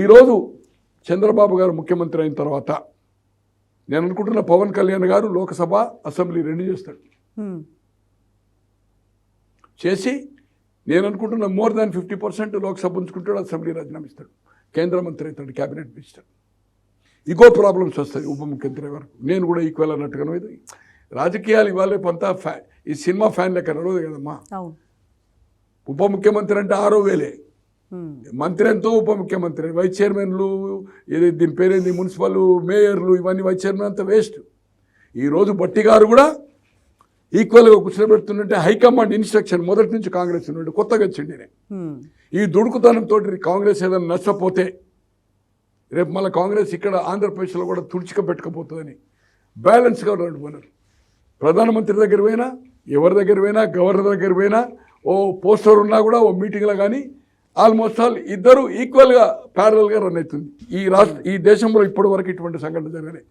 ఈరోజు చంద్రబాబు గారు ముఖ్యమంత్రి అయిన తర్వాత నేను అనుకుంటున్న పవన్ కళ్యాణ్ గారు లోక్సభ అసెంబ్లీ రెండు చేస్తాడు. చేసి నేను అనుకుంటున్న more than fifty percent Lok Sabha ఉంచుకుంటాడు assembly రాజీనామా ఇస్తాడు. కేంద్ర మంత్రి అవుతాడు క్యాబినెట్ మినిస్టర్. ఇగో ప్రాబ్లమ్స్ వస్తాయి ఉప ముఖ్యమంత్రి వరకు. నేను కూడా ఈక్వల్ అన్నట్టుగా ఇది రాజకీయాలు ఇవాళ అంతా ఫ్యా ఈ సినిమా ఫ్యాన్ లెక్క నడవదు కదమ్మా. ఉప ముఖ్యమంత్రి అంటే ఆరో వేలే. మంత్రి ఎంతో ఉప ముఖ్యమంత్రి. వైస్ చైర్మన్లు ఇది దీని పేరేంది మున్సిపల్ మేయర్లు ఇవన్నీ వైస్ చైర్మన్ అంతా వేస్ట్. ఈరోజు బట్టి గారు కూడా ఈక్వల్గా కూర్చోబెడుతున్నట్టే హైకమాండ్ ఇన్స్ట్రక్షన్ మొదటి నుంచి కాంగ్రెస్ నుండి కొత్తగా వచ్చింది. ఉమ్, ఈ దుడుకుతనంతో కాంగ్రెస్ ఏదైనా నష్టపోతే రేపు మళ్ళీ కాంగ్రెస్ ఇక్కడ ఆంధ్రప్రదేశ్లో కూడా తుడిచిక పెట్టుకపోతుందని బ్యాలెన్స్గా నడుపున్నారు ప్రధానమంత్రి దగ్గర పోయినా ఎవరి దగ్గర పోయినా గవర్నర్ దగ్గర పోయినా ఓ పోస్టర్ ఉన్నా కూడా ఓ మీటింగ్లో కానీ ఆల్మోస్ట్ ఆల్ ఇద్దరు ఈక్వల్గా ప్యారలల్గా రన్ అవుతుంది. ఈ రాష్ట్ర ఈ దేశంలో ఇప్పటి వరకు ఇటువంటి సంఘటన జరగలే.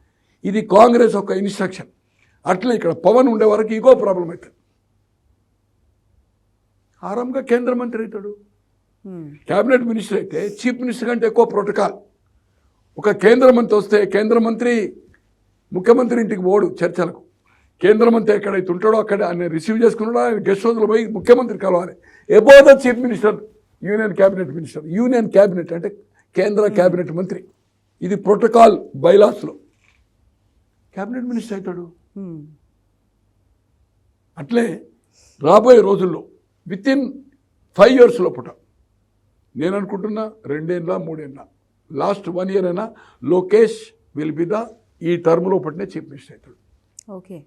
ఇది కాంగ్రెస్ ఒక ఇన్స్ట్రక్షన్ అట్లే ఇక్కడ పవన్ ఉండే వరకు ఈగో ప్రాబ్లం అవుతుంది. ఆరాంగా కేంద్ర మంత్రి అవుతాడు. క్యాబినెట్ మినిస్టర్ అయితే చీఫ్ మినిస్టర్ కంటే ఎక్కువ ప్రోటోకాల్ ఒక కేంద్ర మంత్రి వస్తే కేంద్ర మంత్రి ముఖ్యమంత్రి ఇంటికి పోడు చర్చలకు. కేంద్ర మంత్రి ఎక్కడైతే ఉంటాడో అక్కడ ఆయన రిసీవ్ చేసుకున్నాడో ఆయన గెస్ట్ హౌస్లో పోయి ముఖ్యమంత్రి కలవాలి. Above the chief minister union cabinet minister union cabinet అంటే కేంద్ర క్యాబినెట్ మంత్రి. ఇది ప్రోటోకాల్ బైలాస్లో. క్యాబినెట్ మినిస్టర్ అవుతాడు. అట్లే రాబోయే రోజుల్లో విత్ ఇన్ ఫైవ్ ఇయర్స్ లోపల నేను అనుకుంటున్నా రెండేళ్ళ మూడేళ్ళ లాస్ట్ వన్ ఇయర్ అయినా లోకేష్ విల్ బి ద ఈ టర్మ్ లోపలనే చీఫ్ మినిస్టర్ అవుతాడు. ఓకే.